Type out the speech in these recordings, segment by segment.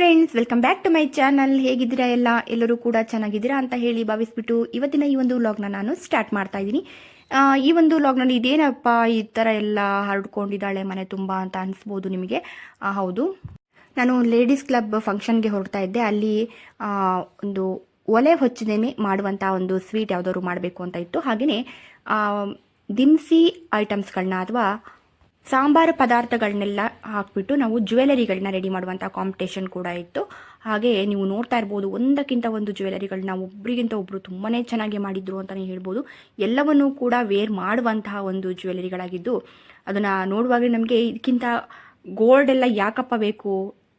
Friends welcome back to my channel ಹೇಗಿದ್ದೀರಾ ಎಲ್ಲ? ಎಲ್ಲರೂ ಕೂಡ ಚೆನ್ನಾಗಿದ್ದೀರಾ ಅಂತ ಹೇಳಿ ಭಾವಿಸ್ಬಿಟ್ಟು ಇವತ್ತಿನ ಈ ಒಂದು ವ್ಲಾಗ್ನ ನಾನು ಸ್ಟಾರ್ಟ್ ಮಾಡ್ತಾ ಇದ್ದೀನಿ. ಈ ಒಂದು ವ್ಲಾಗ್ನಲ್ಲಿ ಇದೇನಪ್ಪ ಈ ಥರ ಎಲ್ಲ ಹರಡ್ಕೊಂಡಿದ್ದಾಳೆ ಮನೆ ತುಂಬ ಅಂತ ಅನಿಸ್ಬೋದು ನಿಮಗೆ. ಹೌದು. ನಾನು ಲೇಡೀಸ್ ಕ್ಲಬ್ ಫಂಕ್ಷನ್ಗೆ ಹೊರಡ್ತಾ ಇದ್ದೆ. ಅಲ್ಲಿ ಒಂದು ಒಲೆ ಹೊಚ್ಚದೇನೆ ಮಾಡುವಂಥ ಒಂದು ಸ್ವೀಟ್ ಯಾವುದಾದ್ರು ಮಾಡಬೇಕು ಅಂತ ಇತ್ತು. ಹಾಗೆಯೇ ದಿನಸಿ ಐಟಮ್ಸ್ಗಳನ್ನ ಅಥವಾ ಸಾಂಬಾರು ಪದಾರ್ಥಗಳನ್ನೆಲ್ಲ ಹಾಕ್ಬಿಟ್ಟು ನಾವು ಜ್ಯುವೆಲರಿಗಳನ್ನ ರೆಡಿ ಮಾಡುವಂಥ ಕಾಂಪಿಟೇಷನ್ ಕೂಡ ಇತ್ತು. ಹಾಗೆ ನೀವು ನೋಡ್ತಾ ಇರ್ಬೋದು, ಒಂದಕ್ಕಿಂತ ಒಂದು ಜ್ಯುವೆಲರಿಗಳನ್ನ ಒಬ್ರಿಗಿಂತ ಒಬ್ಬರು ತುಂಬಾ ಚೆನ್ನಾಗಿ ಮಾಡಿದ್ರು ಅಂತಲೇ ಹೇಳ್ಬೋದು. ಎಲ್ಲವನ್ನೂ ಕೂಡ ವೇರ್ ಮಾಡುವಂತಹ ಒಂದು ಜ್ಯುವೆಲರಿಗಳಾಗಿದ್ದು, ಅದನ್ನು ನೋಡುವಾಗ ನಮಗೆ ಇದಕ್ಕಿಂತ ಗೋಲ್ಡ್ ಎಲ್ಲ ಯಾಕಪ್ಪ ಬೇಕು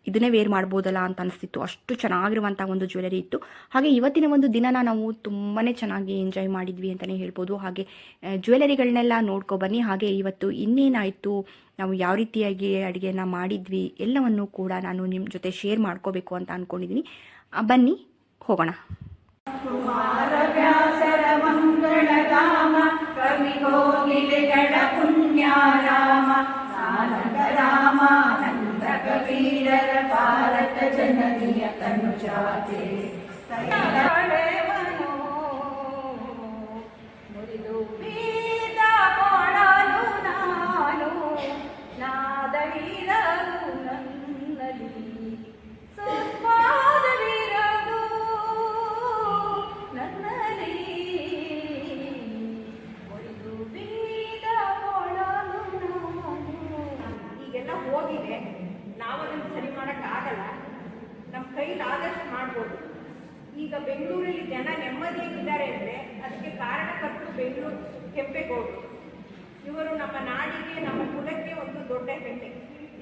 ಇದನ್ನೇ ವೇರ್ ಮಾಡ್ಬೋದಲ್ಲ ಅಂತ ಅನಿಸ್ತಿತ್ತು. ಅಷ್ಟು ಚೆನ್ನಾಗಿರುವಂಥ ಒಂದು ಜ್ಯುವೆಲರಿ ಇತ್ತು. ಹಾಗೆ ಇವತ್ತಿನ ಒಂದು ದಿನನ ನಾವು ತುಂಬಾ ಚೆನ್ನಾಗಿ ಎಂಜಾಯ್ ಮಾಡಿದ್ವಿ ಅಂತಲೇ ಹೇಳ್ಬೋದು. ಹಾಗೆ ಜ್ಯುವೆಲರಿಗಳನ್ನೆಲ್ಲ ನೋಡ್ಕೊ ಬನ್ನಿ. ಹಾಗೆ ಇವತ್ತು ಇನ್ನೇನಾಯಿತು? ನಾವು ಯಾವ ರೀತಿಯಾಗಿ ಅಡುಗೆನ ಮಾಡಿದ್ವಿ? ಎಲ್ಲವನ್ನೂ ಕೂಡ ನಾನು ನಿಮ್ಮ ಜೊತೆ ಶೇರ್ ಮಾಡ್ಕೋಬೇಕು ಅಂತ ಅಂದ್ಕೊಂಡಿದ್ದೀನಿ ಬನ್ನಿ, ಹೋಗೋಣ. ప్రజాతే ಬೆಂಗಳೂರು ಕೆಂಪೇಗೌಡರು. ಇವರು ನಮ್ಮ ನಾಡಿಗೆ, ನಮ್ಮ ಕುಲಕ್ಕೆ ಒಂದು ದೊಡ್ಡ ಹೆಮ್ಮೆ.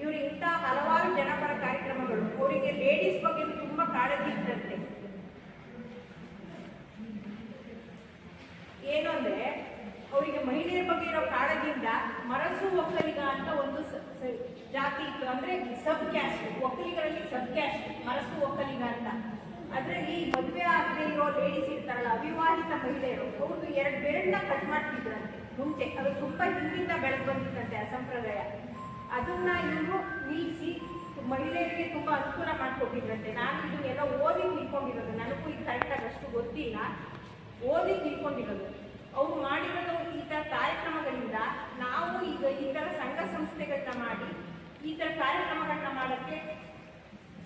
ಇವರು ಇಂಥ ಹಲವಾರು ಜನಪರ ಕಾರ್ಯಕ್ರಮಗಳು. ಅವರಿಗೆ ಲೇಡೀಸ್ ಬಗ್ಗೆ ತುಂಬ ಕಾಳಜಿ ಇದ್ದಂತೆ. ಏನು ಅಂದರೆ, ಅವರಿಗೆ ಮಹಿಳೆಯರ ಬಗ್ಗೆ ಇರೋ ಕಾಳಜಿಯಿಂದ ಮರಸು ಒಕ್ಕಲಿಗ ಅಂತ ಒಂದು ಜಾತಿ ಇತ್ತು. ಅಂದ್ರೆ ಸಬ್ ಕ್ಯಾಸ್ಟ್ ಒಕ್ಕಲಿಗರಲ್ಲಿ ಸಬ್ ಕ್ಯಾಸ್ಟ್ ಮರಸು ಒಕ್ಕಲಿಗ ಅಂತ. ಅದರಲ್ಲಿ ಮದುವೆ ಆಗದೆ ಇರೋ ಲೇಡೀಸ್ ಇರ್ತಾರಲ್ಲ, ಅವಿವಾಹಿತ ಮಹಿಳೆಯರು ಅವ್ರದ್ದು ಎರಡು ಬೆರಳನ್ನ ಕಟ್ ಮಾಡ್ತಿದ್ರಂತೆ. ಮುಂಚೆ, ಅದು ತುಂಬ ಹಿಂದಿಂದ ಬೆಳೆದು ಬಂದಿತ್ತಂತೆ ಆ ಸಂಪ್ರದಾಯ. ಅದನ್ನ ಇವರು ನಿಲ್ಲಿಸಿ ಮಹಿಳೆಯರಿಗೆ ತುಂಬಾ ಅನುಕೂಲ ಮಾಡ್ಕೊಟ್ಟಿದ್ರಂತೆ. ನಾನು ಇದನ್ನೆಲ್ಲ ಓದಿ ತಿಳ್ಕೊಂಡಿರೋದು. ನನಗೂ ಇದು ಕರೆಕ್ಟಾಗಿ ಅಷ್ಟು ಗೊತ್ತಿಲ್ಲ. ಓದಿ ತಿಳ್ಕೊಂಡಿರೋದು. ಅವ್ರು ಮಾಡಿರೋದು ಈ ಥರ ಕಾರ್ಯಕ್ರಮಗಳಿಂದ ನಾವು ಈಗ ಈ ಥರ ಸಂಘ ಸಂಸ್ಥೆಗಳನ್ನ ಮಾಡಿ ಈ ಥರ ಕಾರ್ಯಕ್ರಮಗಳನ್ನ ಮಾಡೋಕ್ಕೆ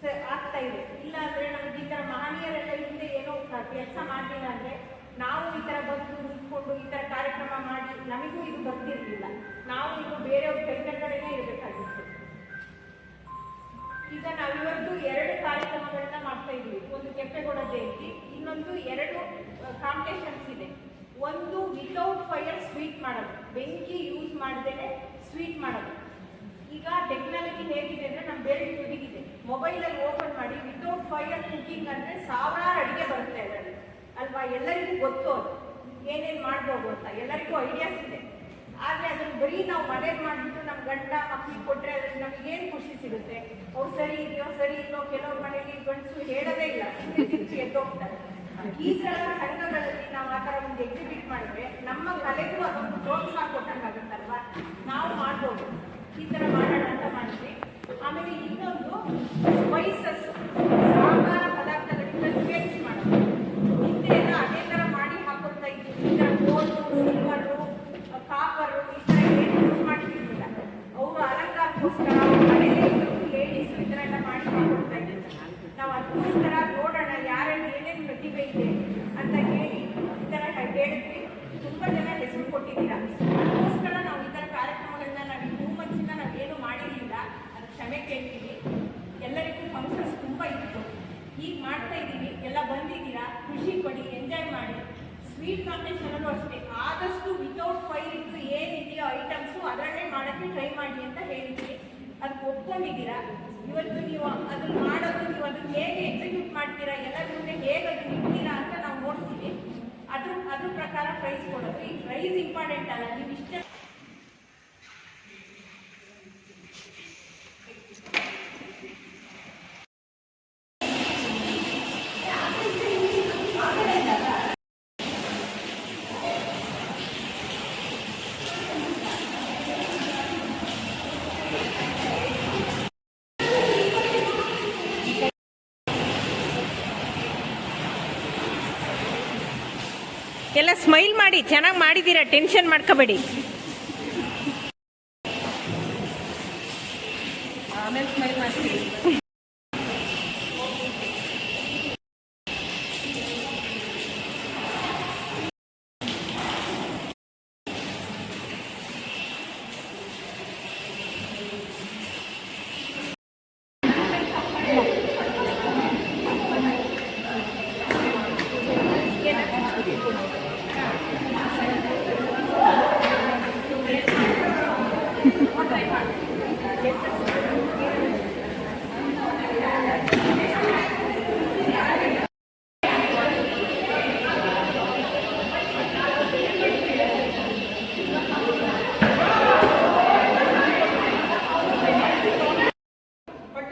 ಸ- ಆಗ್ತಾ ಇದೆ ಇಲ್ಲ ಅಂದ್ರೆ ನಮ್ಗೆ ಈ ಥರ ಮಹನೀಯರೆಲ್ಲ ಹಿಂದೆ ಏನೋ ಕೆಲಸ ಮಾಡಲಿಲ್ಲ ಅಂದರೆ ನಾವು ಈ ಥರ ಬಂದು ನಿಂತ್ಕೊಂಡು ಈ ಥರ ಕಾರ್ಯಕ್ರಮ ಮಾಡಿ ನಮಗೂ ಇದು ಬರ್ತಿರಲಿಲ್ಲ ನಾವು ಇದು ಬೇರೆಯವ್ರ ಕೆಲಸ ಕಡೆಗೆ ಇರಬೇಕಾಗಿತ್ತು. ಈಗ ನಾವಿವತ್ತು ಎರಡು ಕಾರ್ಯಕ್ರಮಗಳನ್ನ ಮಾಡ್ತಾ ಇದ್ವಿ ಒಂದು ಕೆಂಪೇಗೌಡ ಜಯಂತಿ, ಇನ್ನೊಂದು ಎರಡು ಕಾಂಪಿಟೇಷನ್ಸ್ ಇದೆ. ಒಂದು ವಿತೌಟ್ ಫೈರ್ ಸ್ವೀಟ್ ಮಾಡೋದು. ಬೆಂಕಿ ಯೂಸ್ ಮಾಡದೇ ಸ್ವೀಟ್ ಮಾಡೋದು. ಈಗ ಟೆಕ್ನಾಲಜಿ ಹೇಗಿದೆ ಅಂದ್ರೆ ನಮ್ಮ ಬೇರೆ ತುದಿಗಿದೆ. ಮೊಬೈಲಲ್ಲಿ ಓಪನ್ ಮಾಡಿ ವಿತೌಟ್ ಫೈರ್ ಕುಕಿಂಗ್ ಅಂದ್ರೆ ಸಾವಿರಾರು ಅಡಿಗೆ ಬರುತ್ತೆ ಅದರಲ್ಲಿ. ಅಲ್ವಾ? ಎಲ್ಲರಿಗೂ ಗೊತ್ತು ಅದು. ಏನೇನು ಮಾಡ್ಬೋದು ಅಂತ. ಎಲ್ಲರಿಗೂ ಐಡಿಯಾಸ್ ಇದೆ. ಆದ್ರೆ ಅದನ್ನ ಬರೀ ನಾವು ಮನೇಲಿ ಮಾಡಿಬಿಟ್ಟು ನಮ್ಮ ಗಂಡ, ಮಕ್ಕಳಿಗೆ ಕೊಟ್ಟರೆ ಅದ್ರಲ್ಲಿ ನಮ್ಗೆ ಏನು ಖುಷಿ ಸಿಗುತ್ತೆ? ಅವ್ರು ಸರಿ ಇದೆಯೋ, ಸರಿ ಇಲ್ಲೋ ಕೆಲವ್ರ ಮನೆಯಲ್ಲಿ ಗಂಡಸು ಹೇಳೋದೇ ಇಲ್ಲ. ಎದ್ದೋಗ್ತಾರೆ ಈ ಸಲ ಸಂಘಗಳಲ್ಲಿ ನಾವು ಆ ಥರ ಒಂದು ಎಕ್ಸಿಬಿಟ್ ಮಾಡಿದ್ರೆ ನಮ್ಮ ಕಲೆಗೂ ಅದೊಂದು ಪ್ರೋತ್ಸಾಹ ಕೊಟ್ಟಂಗಾಗುತ್ತಲ್ವಾ ನಾವು ಮಾಡ್ಬೋದು ಈ ಥರ ಮಾಡೋಣ ಅಂತ ಮಾಡಿದ್ವಿ ಆಮೇಲೆ ಇನ್ನೊಂದು ಸ್ಪೈಸಸ್ ಸಾಂಬಾರ ಪದಾರ್ಥಗಳಿಂದ ಜ್ಯುವೆಲ್ಸ್ ಮಾಡೋದು ಹಿಂದೆ ಎಲ್ಲ ಅದೇ ಥರ ಮಾಡಿ ಹಾಕೋತಾ ಇದ್ವಿ ಈ ಥರ ಗೋಲ್ಡು ಸಿಲ್ವರು ಕಾಪರು ಈ ಥರ ಏನು ಯೂಸ್ ಮಾಡ್ತಿರ್ಲಿಲ್ಲ ಅವರು ಅಲಂಕಾರಕ್ಕೋಸ್ಕರ ಮನೇಲಿ ಲೇಡೀಸು ಈ ಥರ ಎಲ್ಲ ಮಾಡಿ ಇದ್ರು ನಾವು ಅದಕ್ಕೋಸ್ಕರ ನೋಡೋಣ ಯಾರಲ್ಲಿ ಏನೇನು ಪ್ರತಿಭೆ ಇದೆ ಅಂತ ಹೇಳಿ ಈ ಥರ ಹೇಳಿದ್ವಿ. ತುಂಬ ಜನ ಹೆಸರು ಕೊಟ್ಟಿದ್ದೀರಾ. ಅದಕ್ಕೋಸ್ಕರ ನಾವು ಈ ಥರ ಕಾರ್ಯಕ್ರಮಗಳನ್ನ ನಾವು ಟೂ ಮಂತ್ಸಿಂದ ನಾವೇನು ಮಾಡಿರಲಿಲ್ಲ. ಅದು ಕ್ಷಮೆ ಕೇಳ್ತೀವಿ ಎಲ್ಲರಿಗೂ ಫಂಕ್ಷನ್ಸ್ ತುಂಬ ಇತ್ತು. ಈಗ ಮಾಡ್ತಾ ಇದ್ದೀವಿ. ಎಲ್ಲ ಬಂದಿದ್ದೀರಾ? ಖುಷಿ ಪಡಿ ಎಂಜಾಯ್ ಮಾಡಿ. ಸ್ವೀಟ್ ಕಾಂಪಿಟೇಷನಲ್ಲೂ ಅಷ್ಟೇ. ಆದಷ್ಟು ವಿತೌಟ್ ಫೈಲ್ ಇದ್ದು ಏನಿದೆಯೋ ಐಟಮ್ಸು ಅದರಲ್ಲೇ ಮಾಡೋಕ್ಕೆ ಟ್ರೈ ಮಾಡಿ ಅಂತ ಹೇಳಿದ್ವಿ. ಅದಕ್ಕೆ ಒಪ್ಕೊಂಡಿದ್ದೀರಾ? ಇವತ್ತು ನೀವು ಅದನ್ನ ಮಾಡೋದು, ನೀವು ಅದನ್ನ ಹೇಗೆ ಎಕ್ಸಿಕ್ಯೂಟ್ ಮಾಡ್ತೀರಾ ಎಲ್ಲ ಮುಂದೆ ಹೇಗೆ ಅದು ಇಡ್ತೀರಾ ಅಂತ ನಾವು ನೋಡ್ತೀವಿ. ಅದ್ರ ಅದ್ರ ಪ್ರಕಾರ ಪ್ರೈಸ್ ಕೊಡೋದು. ಈ ಪ್ರೈಸ್ ಇಂಪಾರ್ಟೆಂಟ್ ಅಲ್ಲ, ನೀವು ಇಷ್ಟ ಎಲ್ಲ ಸ್ಮೈಲ್ ಮಾಡಿ ಚೆನ್ನಾಗಿ ಮಾಡಿದ್ದೀರಾ ಟೆನ್ಷನ್ ಮಾಡ್ಕೋಬೇಡಿ. ಆಮೇಲೆ ಸ್ಮೈಲ್ ಮಾಡ್ತೀವಿ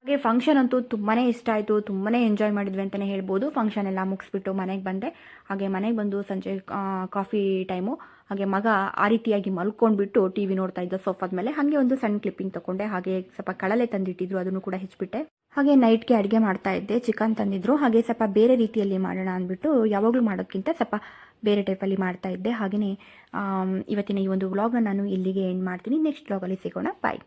ಹಾಗೆ ಫಂಕ್ಷನ್ ಅಂತೂ ತುಂಬಾ ಇಷ್ಟ ಆಯಿತು ತುಂಬಾ ಎಂಜಾಯ್ ಮಾಡಿದ್ವಿ ಅಂತಲೇ ಹೇಳ್ಬೋದು. ಫಂಕ್ಷನ್ ಎಲ್ಲ ಮುಗಿಸ್ಬಿಟ್ಟು ಮನೆಗೆ ಬಂದೆ. ಹಾಗೆ ಮನೆಗೆ ಬಂದು ಸಂಜೆ ಕಾಫಿ ಟೈಮು ಹಾಗೆ ಮಗ ಆ ರೀತಿಯಾಗಿ ಮಲ್ಕೊಂಡ್ಬಿಟ್ಟು ಟಿ ವಿ ನೋಡ್ತಾ ಇದ್ದ ಸೋಫಾದ ಮೇಲೆ. ಹಾಗೆ ಒಂದು ಸಣ್ಣ ಕ್ಲಿಪ್ಪಿಂಗ್ ತಗೊಂಡೆ ಹಾಗೆ ಸ್ವಲ್ಪ ಕಳಲೆ ತಂದಿಟ್ಟಿದ್ರು, ಅದನ್ನು ಕೂಡ ಹೆಚ್ಚಿಬಿಟ್ಟೆ. ಹಾಗೆ ನೈಟ್ಗೆ ಅಡುಗೆ ಮಾಡ್ತಾ ಇದ್ದೆ. ಚಿಕನ್ ತಂದಿದ್ರು. ಹಾಗೆ ಸ್ವಲ್ಪ ಬೇರೆ ರೀತಿಯಲ್ಲಿ ಮಾಡೋಣ ಅಂದ್ಬಿಟ್ಟು ಯಾವಾಗಲೂ ಮಾಡೋದಕ್ಕಿಂತ ಸ್ವಲ್ಪ ಬೇರೆ ಟೈಪಲ್ಲಿ ಮಾಡ್ತಾ ಇದ್ದೆ. ಹಾಗೆಯೇ ಇವತ್ತಿನ ಈ ಒಂದು ವ್ಲಾಗನ್ನು ನಾನು ಇಲ್ಲಿಗೆ ಎಂಡ್ ಮಾಡ್ತೀನಿ. ನೆಕ್ಸ್ಟ್ ವ್ಲಾಗಲ್ಲಿ ಸಿಗೋಣ. ಬಾಯ್